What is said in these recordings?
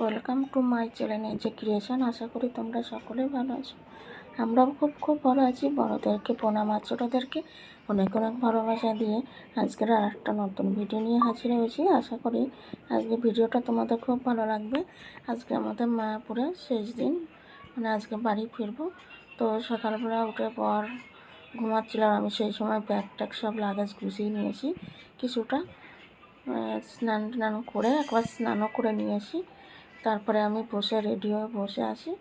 Welcome to my channel যে creation আশা করি তোমরা সকলেই ভালো আছো। আমরাও খুব খুব ভালো আছি। বড়োদেরকে, প্রণাম আর ছোটোদেরকে অনেক অনেক ভালোবাসা দিয়ে আজকের আর একটা নতুন ভিডিও নিয়ে হাজির হয়েছি। আশা করি আজকে ভিডিওটা তোমাদের খুব ভালো লাগবে। আজকে আমাদের মায়াপুরে শেষ দিন মানে আজকে বাড়ি ফিরবো। তো সকালবেলা উঠে পর ঘুমাচ্ছিলাম আমি, সেই সময় ব্যাগ ট্যাগ সব লাগেজ গুছিয়ে নিয়েছি, কিছুটা স্নান টান করে, একবার স্নানও করে নিয়েছি তারপরে আমি বসে রেডি হয়ে বসে আসি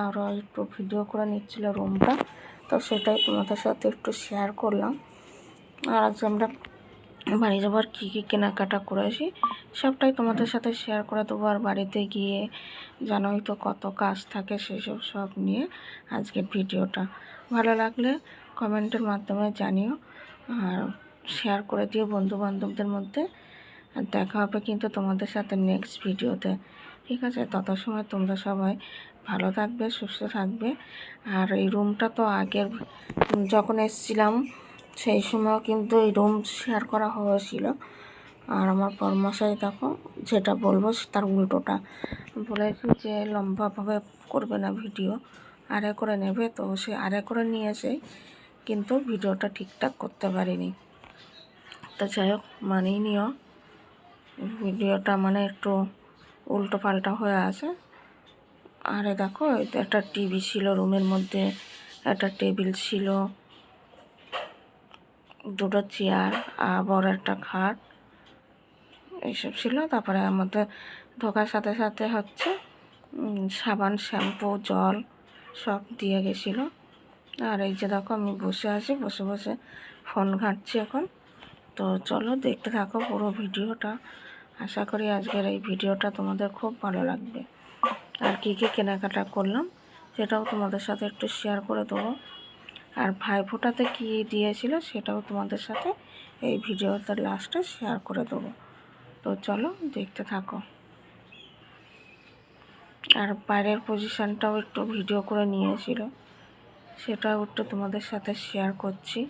আর একটু ভিডিও করে নিচ্ছিল রুমটা তো সেটাই তোমাদের সাথে একটু শেয়ার করলাম। আর আজকে আমরা বাড়ি যাবার কী কী কেনাকাটা করেছি, সবটাই তোমাদের সাথে শেয়ার করে দেবো। আর বাড়িতে গিয়ে জানোই তো কত কাজ থাকে সেসব সব নিয়ে আজকের ভিডিওটা ভালো লাগলে কমেন্টের মাধ্যমে জানিও। আর শেয়ার করে দিও বন্ধু বান্ধবদের মধ্যে। আর দেখা হবে কিন্তু তোমাদের সাথে নেক্সট ভিডিওতে ঠিক আছে, তত সময় তোমরা সবাই ভালো থাকবে, সুস্থ থাকবে। আর এই রুমটা তো আগের যখন এসছিলাম, সেই সময় কিন্তু এই রুম শেয়ার করা হয়েছিল। আর আমার পরমশাই দেখো, যেটা বলব তার উল্টোটা। বলেছি যে, লম্বাভাবে করবে না ভিডিও আরে করে নেবে। তো সে আরে করে নিয়েছে, কিন্তু ভিডিওটা ঠিকঠাক করতে পারিনি। তো যাই হোক, মানিয়ে নিও। ভিডিওটা মানে একটু উল্টো পাল্টা হয়ে আছে। আরে দেখো একটা টিভি ছিল রুমের মধ্যে, একটা টেবিল ছিল, দুটো চেয়ার আর বড় একটা খাট এইসব ছিল। তারপরে আমাদের ঢোকার সাথে সাথে হচ্ছে সাবান, শ্যাম্পু, জল সব দিয়ে গেছিল। আর এই যে দেখো, আমি বসে আছি, বসে বসে ফোন ঘাঁটছি এখন। তো চলো দেখতে থাকো পুরো ভিডিওটা। আশা করি আজকের এই ভিডিওটা তোমাদের খুব ভালো লাগবে। আর কী কী কেনাকাটা করলাম, সেটাও তোমাদের সাথে একটু শেয়ার করে দেবো। আর ভাই ভাইফোঁটাতে কী দিয়েছিল, সেটাও তোমাদের সাথে এই ভিডিওতে লাস্টে শেয়ার করে দেবো। তো চলো দেখতে থাকো। আর বাইরের পজিশানটাও একটু ভিডিও করে নিয়েছিল, সেটাও একটু তোমাদের সাথে শেয়ার করছি।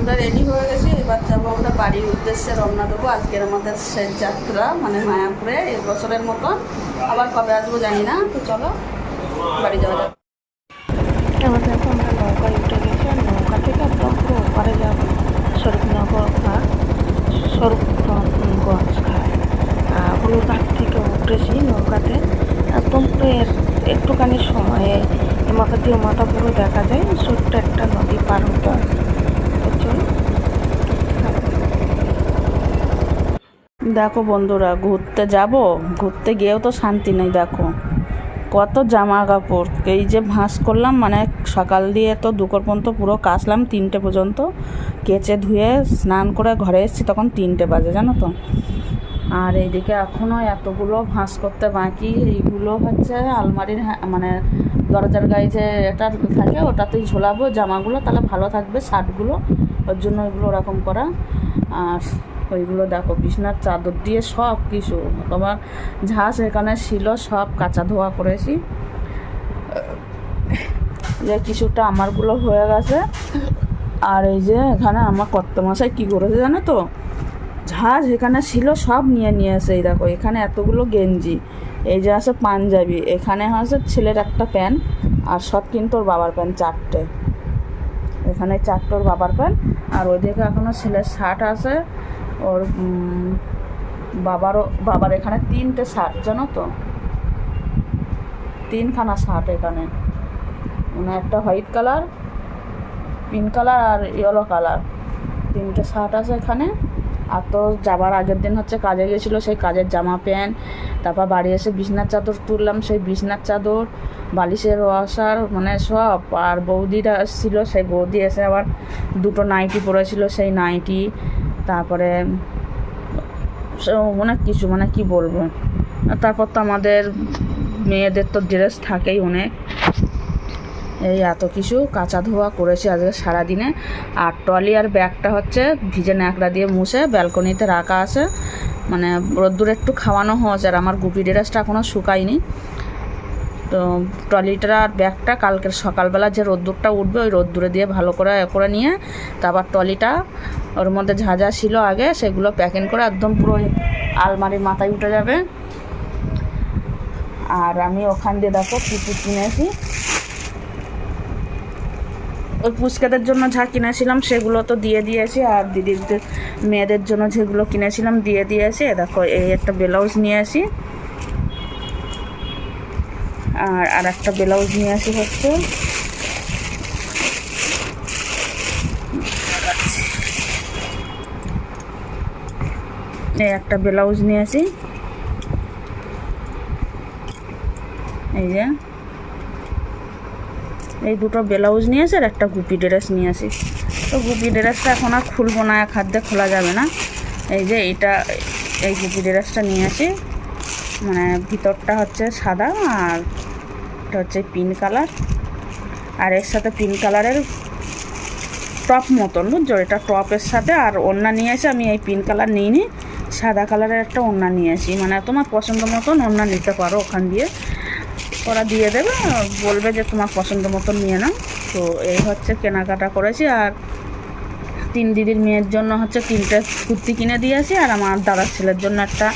আমরা রেডি হয়ে গেছি, এবার যাব আমরা বাড়ির উদ্দেশ্যে রওনা দেবো। আজকের আমাদের শেষ যাত্রা মানে মায়াপুরে এই বছরের মতন। আবার কবে আসব জানি না, তো চলো, বাড়ি যাওয়া এবার দেখো আমরা উঠে গেছি, আর নৌকা থেকে যাব। থেকে উঠেছি নৌকাতে। একদম একটুখানি সময়ে এ মাথা দিয়ে মাথা পুরো দেখা যায় ছোট্ট একটা নদী পার হতে হয় তো চলো দেখো বন্ধুরা, ঘুরতে যাব? ঘুরতে গিয়েও তো শান্তি নেই, দেখো। কত জামা কাপড় এই যে ভাঁজ করলাম মানে সকাল দিয়ে তো দুপুর পর্যন্ত পুরো কাচলাম তিনটে পর্যন্ত। কেচে ধুয়ে স্নান করে ঘরে এসেছি, তখন তিনটে বাজে, জানো তো। আর এইদিকে এখনও এতগুলো ভাঁজ করতে বাকি। এইগুলো হচ্ছে আলমারির মানে দরজার গায়ে যে এটা থাকে, ওটাতেই ঝোলাবো। জামাগুলো তাহলে ভালো থাকবে, শার্টগুলো। ওর জন্য ওইগুলো ওরকম করা। আর ওইগুলো দেখো, বিছনার চাদর দিয়ে সব কিছু। তোমার ঝাঁস এখানে ছিল সব কাঁচা ধোয়া করেছি। যে কিছুটা আমারগুলো হয়ে গেছে। আর এই যে এখানে আমার কত মাসায় কী করেছে জানো তো? ঝাঁজ এখানে ছিল সব নিয়ে নিয়ে আসে এই দেখো, এখানে এতগুলো গেঞ্জি, এই যে আছে পাঞ্জাবি, এখানে আছে ছেলের একটা প্যান্ট, আর সব কিন্তু ওর বাবার প্যান্ট, চারটে। এখানে চারটে ওর বাবার প্যান্ট, আর ওইদিকে এখনও ছেলের শার্ট আছে। ওর বাবারও, বাবার এখানে তিনটে শার্ট, জানো তো? তিনখানা শার্ট এখানে। মানে একটা হোয়াইট কালার, পিঙ্ক কালার আর ইয়েলো কালার। তিনটে শার্ট আছে এখানে। আর তো যাবার আগের দিন হচ্ছে কাজে গেছিল সেই কাজের জামা, প্যান্ট, তারপর বাড়ি এসে বিছনার চাদর তুললাম সেই বিছনার চাদর, বালিশের ওয়াশার মানে সব। আর বৌদিরা এসেছিল, সেই বৌদি এসে আবার দুটো নাইটি পরেছিল, সেই নাইটি। তারপরে অনেক কিছু মানে কি বলব? তারপর তো আমাদের মেয়েদের তো ড্রেস থাকেই অনেক। এই এত কিছু কাঁচা ধোয়া করেছি আজকে সারাদিনে। আর ট্রলি আর ব্যাগটা হচ্ছে ভিজে ন্যাকড়া দিয়ে মুছে ব্যালকনিতে রাখা আছে। মানে রোদ্দুর একটু খাওয়ানো হয়েছে আর আমার গুপি ড্রেসটা এখনও শুকায়নি। তো আর ব্যাগটা কালকের সকালবেলা যে রোদ্দুরটা উঠবে, ওই রোদ্দুরে দিয়ে ভালো করে এ করে নিয়ে তারপর ট্রলিটা ওর মধ্যে যা যা ছিল আগে সেগুলো প্যাকিং করে একদম পুরো আলমারির মাথায় উঠে যাবে। আর আমি ওখান দিয়ে দেখো কী কী কিনেছি। ওই পুচকাদের জন্য যা কিনেছিলাম সেগুলো তো দিয়ে দিয়েছি, আর দিদিদের মেয়েদের জন্য যেগুলো কিনেছিলাম দিয়ে দিয়েছি। দেখো, এই একটা ব্লাউজ নিয়ে আসি। আর আর একটা ব্লাউজ নিয়ে আসি হচ্ছে। এই একটা ব্লাউজ নিয়ে আসি। এই যে। এই দুটো ব্লাউজ নিয়ে আসি আর একটা গুপি ড্রেস নিয়ে আসি। তো গুপি ড্রেসটা এখন আর খুলবো না, এক হাত খোলা যাবে না। এই যে এটা, এই গুপি ড্রেসটা নিয়ে আসি। মানে ভিতরটা হচ্ছে সাদা আর এটা হচ্ছে পিঙ্ক কালার। আর এর সাথে পিঙ্ক কালারের টপ মতন, বুঝছ? এটা টপের সাথে। আর ওড়না নিয়ে এসে আমি এই পিঙ্ক কালার নিইনি সাদা কালারের একটা ওড়না নিয়ে আসি। মানে তোমার পছন্দ মতন ওড়না নিতে পারো ওখান দিয়ে। ওরা দিয়ে দেবে, বলবে যে তোমার পছন্দ মতন নিয়ে নাও। তো এই হচ্ছে কেনাকাটা করেছি। আর তিন দিদির মেয়ের জন্য হচ্ছে তিনটে কুর্তি কিনে দিয়েছি আর আমার দাদার ছেলের জন্য একটা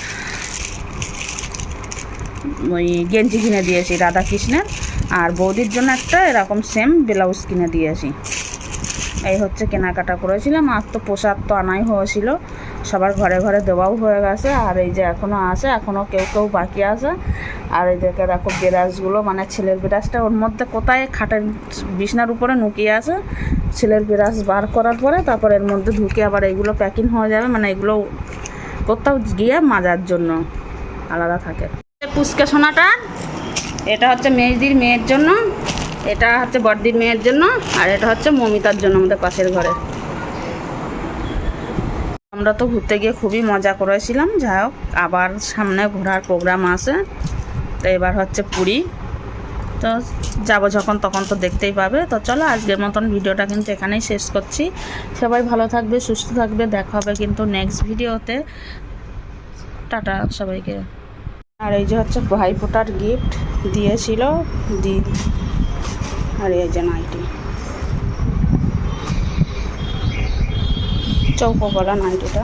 ওই গেঞ্জি কিনে দিয়েছি রাধা কৃষ্ণের আর বৌদির জন্য একটা এরকম সেম ব্লাউজ কিনে দিয়েছি এই হচ্ছে কেনাকাটা করেছিলাম, আর তো প্রসাদ তো আনাই হয়েছিল। সবার ঘরে ঘরে দেওয়াও হয়ে গেছে, আর এই যে এখনও আছে এখনও কেউ কেউ বাকি আছে। আর এই দেখে দেখো বিরাজগুলো মানে ছেলের বিরাজটা ওর মধ্যে কোথায়? খাটের বিছনার উপরে নুকিয়ে আছে। ছেলের বিরাজ বার করার পরে তারপর এর মধ্যে ঢুকে আবার এইগুলো প্যাকিং হয়ে যাবে মানে এগুলো কোথাও গিয়ে মাজার জন্য আলাদা থাকে। পুচকে সোনাটা, এটা হচ্ছে মেজদির মেয়ের জন্য, এটা হচ্ছে বড়দির মেয়ের জন্য, আর এটা হচ্ছে মমিতার জন্য আমাদের পাশের ঘরে। আমরা তো ঘুরতে গিয়ে খুবই মজা করেছিলাম, যাই হোক, আবার সামনে ঘোরার প্রোগ্রাম আছে, তো এবার হচ্ছে পুরী। তো যাব যখন, তখন তো দেখতেই পাবে। তো চলো, আজকের মতন ভিডিওটা কিন্তু এখানেই শেষ করছি। সবাই ভালো থাকবে, সুস্থ থাকবে, দেখা হবে কিন্তু নেক্সট ভিডিওতে টাটা সবাইকে। আর এই যে হচ্ছে ভাইফোঁটার গিফট দিয়েছিল দি আর এই যে নাইটি। চৌকো বলা নাইটিটা।